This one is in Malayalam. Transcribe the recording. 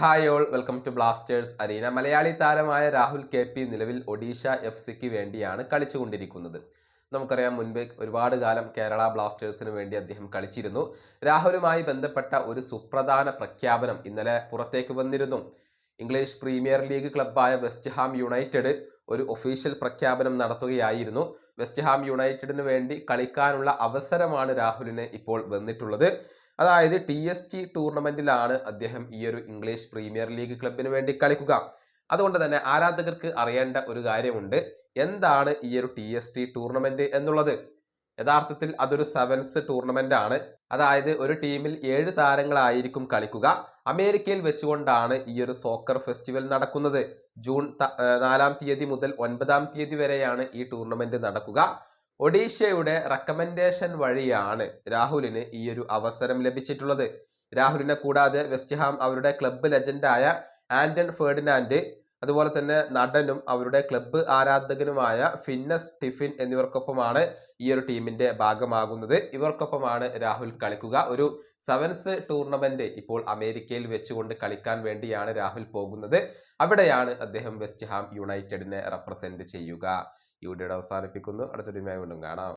Hi all welcome to Blasters arena Malayali താരമായ രാഹുൽ കെ പി നിലവിൽ ഒഡീഷ എഫ് സിക്ക് വേണ്ടിയാണ് കളിച്ചുകൊണ്ടിരിക്കുന്നത്. നമുക്കറിയാം മുൻപ് ഒരുപാട് കാലം കേരള ബ്ലാസ്റ്റേഴ്സിന് വേണ്ടി അദ്ദേഹം കളിച്ചിരുന്നു. രാഹുലുമായി ബന്ധപ്പെട്ട ഒരു സുപ്രധാന പ്രഖ്യാപനം ഇന്നലെ പുറത്തേക്ക് വന്നിരുന്നു. ഇംഗ്ലീഷ് പ്രീമിയർ ലീഗ് ക്ലബ്ബായ വെസ്റ്റ് ഹാം യുണൈറ്റഡ് ഒരു ഒഫീഷ്യൽ പ്രഖ്യാപനം നടത്തുകയായിരുന്നു. വെസ്റ്റ് ഹാം യുണൈറ്റഡിന് വേണ്ടി കളിക്കാനുള്ള അവസരമാണ് രാഹുലിന് ഇപ്പോൾ വന്നിട്ടുള്ളത്. അതായത് ടി എസ് ടി ടൂർണമെന്റിലാണ് അദ്ദേഹം ഈ ഒരു ഇംഗ്ലീഷ് പ്രീമിയർ ലീഗ് ക്ലബിന് വേണ്ടി കളിക്കുക. അതുകൊണ്ട് തന്നെ ആരാധകർക്ക് അറിയേണ്ട ഒരു കാര്യമുണ്ട്. എന്താണ് ഈ ഒരു ടി എസ് ടി ടൂർണമെന്റ് എന്നുള്ളത്? യഥാർത്ഥത്തിൽ അതൊരു സെവൻസ് ടൂർണമെന്റ് ആണ്. അതായത് ഒരു ടീമിൽ ഏഴ് താരങ്ങളായിരിക്കും കളിക്കുക. അമേരിക്കയിൽ വെച്ചുകൊണ്ടാണ് ഈ ഒരു സോക്കർ ഫെസ്റ്റിവൽ നടക്കുന്നത്. ജൂൺ നാലാം തീയതി മുതൽ ഒൻപതാം തീയതി വരെയാണ് ഈ ടൂർണമെന്റ് നടക്കുക. ഒഡീഷയുടെ റെക്കമെൻഡേഷൻ വഴിയാണ് രാഹുലിന് ഈ ഒരു അവസരം ലഭിച്ചിട്ടുള്ളത്. രാഹുലിനെ കൂടാതെ വെസ്റ്റ്ഹാം അവരുടെ ക്ലബ്ബ് ലെജൻഡായ ആന്റൺ ഫേർഡിനാൻഡ് അതുപോലെ തന്നെ നടനും അവരുടെ ക്ലബ്ബ് ആരാധകനുമായ ഫിന്നസ് ടിഫിൻ എന്നിവർക്കൊപ്പമാണ് ഈ ഒരു ടീമിന്റെ ഭാഗമാകുന്നത്. ഇവർക്കൊപ്പമാണ് രാഹുൽ കളിക്കുക. ഒരു സെവൻസ് ടൂർണമെന്റ് ഇപ്പോൾ അമേരിക്കയിൽ വെച്ചുകൊണ്ട് കളിക്കാൻ വേണ്ടിയാണ് രാഹുൽ പോകുന്നത്. അവിടെയാണ് അദ്ദേഹം വെസ്റ്റ് ഹാം യുണൈറ്റഡിനെ റെപ്രസെന്റ് ചെയ്യുക. ഈ വീഡിയോയുടെ അവസാനിപ്പിക്കുന്നു. അടുത്തൊരു വീണ്ടും കാണാം.